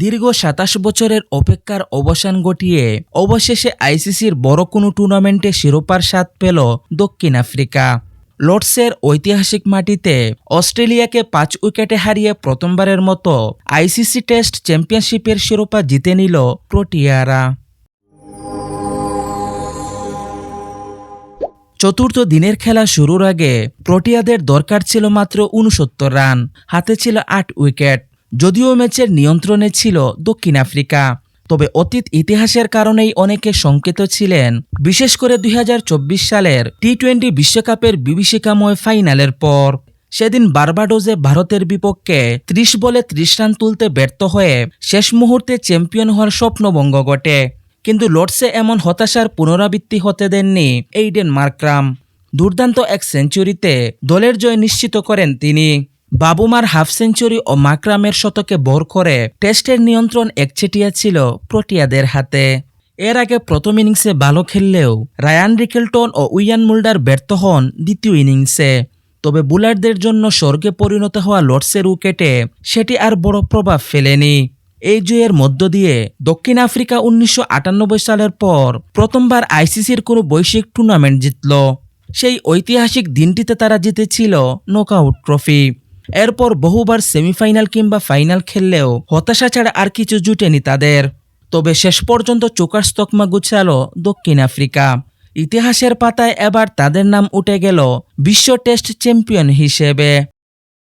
দীর্ঘ সাতাশ বছরের অপেক্ষার অবসান ঘটিয়ে অবশেষে আইসিসির বড় কোনো টুর্নামেন্টে শিরোপার স্বাদ পেল দক্ষিণ আফ্রিকা। লর্ডসের ঐতিহাসিক মাটিতে অস্ট্রেলিয়াকে পাঁচ উইকেটে হারিয়ে প্রথমবারের মতো আইসিসি টেস্ট চ্যাম্পিয়নশিপের শিরোপা জিতে নিল প্রোটিয়ারা। চতুর্থ দিনের খেলা শুরুর আগে প্রোটিয়াদের দরকার ছিল মাত্র উনসত্তর রান, হাতে ছিল আট উইকেট। যদিও ম্যাচের নিয়ন্ত্রণে ছিল দক্ষিণ আফ্রিকা, তবে অতীত ইতিহাসের কারণেই অনেকে শঙ্কিত ছিলেন। বিশেষ করে দুই হাজার চব্বিশ সালের টি টোয়েন্টি বিশ্বকাপের বিভীষিকাময় ফাইনালের পর, সেদিন বার্বাডোজে ভারতের বিপক্ষে ত্রিশ বলে ত্রিশ রান তুলতে ব্যর্থ হয়ে শেষ মুহূর্তে চ্যাম্পিয়ন হওয়ার স্বপ্নভঙ্গ ঘটে। কিন্তু লর্ডসে এমন হতাশার পুনরাবৃত্তি হতে দেননি এইডেন মার্ক্রাম। দুর্দান্ত এক সেঞ্চুরিতে দলের জয় নিশ্চিত করেন তিনি। বাবুমার হাফ সেঞ্চুরি ও মাকরামের শতকে ভর করে টেস্টের নিয়ন্ত্রণ একচেটিয়া ছিল প্রোটিয়াদের হাতে। এর আগে প্রথম ইনিংসে ভালো খেললেও রায়ান রিকেলটন ও উইয়ান মুল্ডার ব্যর্থ হন দ্বিতীয় ইনিংসে। তবে বুলারদের জন্য স্বর্গে পরিণত হওয়া লর্ডসের উইকেটে সেটি আর বড় প্রভাব ফেলেনি। এই জয়ের মধ্য দিয়ে দক্ষিণ আফ্রিকা উনিশশো আটানব্বই সালের পর প্রথমবার আইসিসির কোনো বৈশ্বিক টুর্নামেন্ট জিতল। সেই ঐতিহাসিক দিনটিতে তারা জিতেছিল নকআউট ট্রফি। এরপর বহুবার সেমিফাইনাল কিংবা ফাইনাল খেললেও হতাশা ছাড়া আর কিছু জুটেনি তাদের। তবে শেষ পর্যন্ত চোকার স্তকমা গুছালো দক্ষিণ আফ্রিকা। ইতিহাসের পাতায় এবার তাদের নাম উঠে গেল বিশ্ব টেস্ট চ্যাম্পিয়ন হিসেবে।